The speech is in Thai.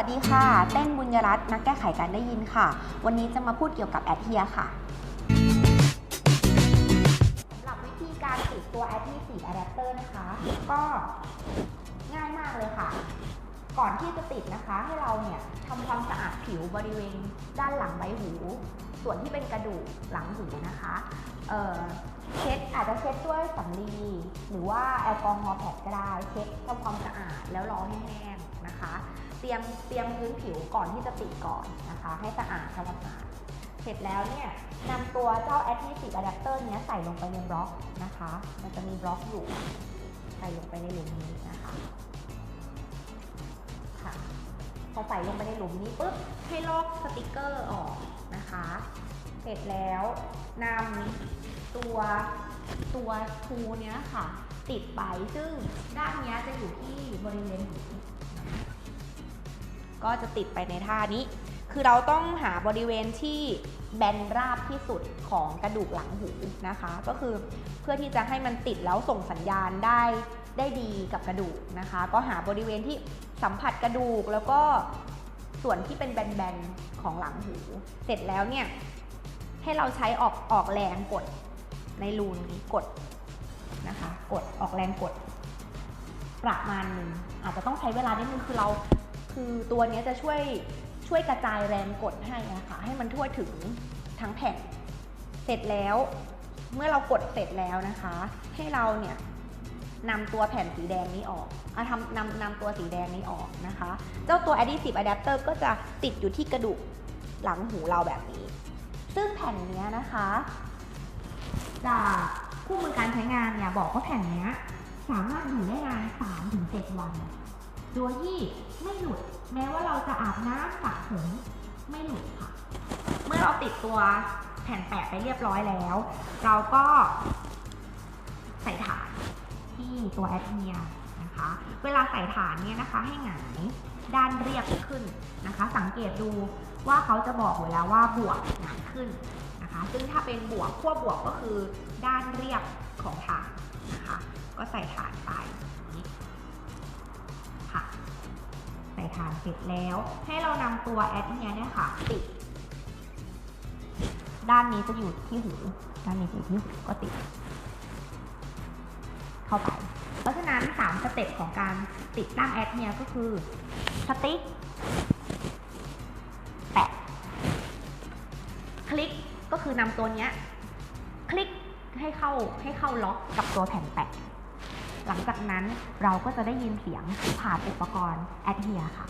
วัสดีค่ะ เต้นบุญยรัตน์นักแก้ไขการได้ยินค่ะ วันนี้จะมาพูดเกี่ยวกับแอดเทียค่ะสำหรับวิธีการติดตัวแอทเทียสีอะแดปเตอร์นะคะ ก็ง่ายมากเลยค่ะ ก่อนที่จะติดนะคะ ให้เราเนี่ยทำความสะอาดผิวบริเวณด้านหลังใบหู ส่วนที่เป็นกระดูกหลังหูนะคะเออเช็ดอาจจะเช็ดด้วยสำลี หรือว่าแอลกอฮอล์แพดก็ได้เช็ดทำความสะอาดแล้วรอให้แห้งนะคะ เตรียมเตรียมพื้นผิวก่อนที่จะติดก่อนนะคะ ให้สะอาดทำความสะอาดเสร็จแล้วเนี่ยนำตัวเจ้า Adhesive Adapter เนี้ยใส่ลงไปในบล็อกนะคะ มันจะมีบล็อกอยู่ใส่ลงไปในหลุมนี้นะคะ ค่ะ พอใส่ลงไปในหลุมนี้ปุ๊บให้ลอกสติกเกอร์ออกนะคะ เสร็จแล้วนำตัวตัวทูเนี้ยค่ะ ติดไปซึ่งด้านเนี้ยจะอยู่ที่บริเวณหูก็จะติดไปในท่านี้ คือเราต้องหาบริเวณที่แบนราบที่สุดของกระดูกหลังหูนะคะ ก็คือเพื่อที่จะให้มันติดแล้วส่งสัญญาณได้ ได้ดีกับกระดูกนะคะ ก็หาบริเวณที่สัมผัสกระดูกแล้วก็ส่วนที่เป็นแบนๆของหลังหู เสร็จแล้วเนี่ยให้เราใช้ออกออกแรงกดในรูนี้กดนะคะ กดออกแรงกด ประมาณหนึ่งอาจจะต้องใช้เวลานิดนึงคือเราคือตัวนี้จะช่วยช่วยกระจายแรงกดให้นะคะให้มันทั่วถึงทั้งแผ่นเสร็จแล้ว เมื่อเรากดเสร็จแล้วนะคะ ให้เราเนี่ย นำตัวแผ่นสีแดงนี้ออกอะทำนำนำตัวสีแดงนี้ออกนะคะ เจ้าตัว adhesive adapter ก็จะติดอยู่ที่กระดูกหลังหูเราแบบนี้ ซึ่งแผ่นนี้นะคะ จากคู่มือการใช้งานเนี่ยบอกว่าแผ่นนี้สามารถอยู่ได้นาน3-7 วัน โดยที่ไม่หลุดแม้ว่าเราจะอาบน้ำสระผมไม่หลุดค่ะ เมื่อเราติดตัวแผ่นแปะไปเรียบร้อยแล้ว เราก็ใส่ฐาน ที่ตัวแอดเมียนะคะ เวลาใส่ฐานเนี่ยนะคะให้หงายด้านเรียบขึ้นนะคะ สังเกตดูว่าเขาจะบอกไว้แล้วว่าบวกหงายขึ้นนะคะ ซึ่งถ้าเป็นบวกขั้วบวกก็คือด้านเรียบของฐานนะคะ ก็ใส่ฐานไปค่ะ ใส่ฐานเสร็จแล้ว ให้เรานำตัวแอดเนียเนี่ยค่ะติดด้านนี้จะอยู่ที่หู ด้านนี้จะอยู่ที่หูก็ติด เข้าไป เพราะฉะนั้นสามสเต็ปของการติดตั้งแอดเนี่ยก็คือสติ๊กแปะ คลิกก็คือนำตัวเนี้ยคลิกให้เข้าให้เข้าล็อกกับตัวแผ่นแปะ หลังจากนั้นเราก็จะได้ยินเสียงผ่านอุปกรณ์แอดเฮียค่ะ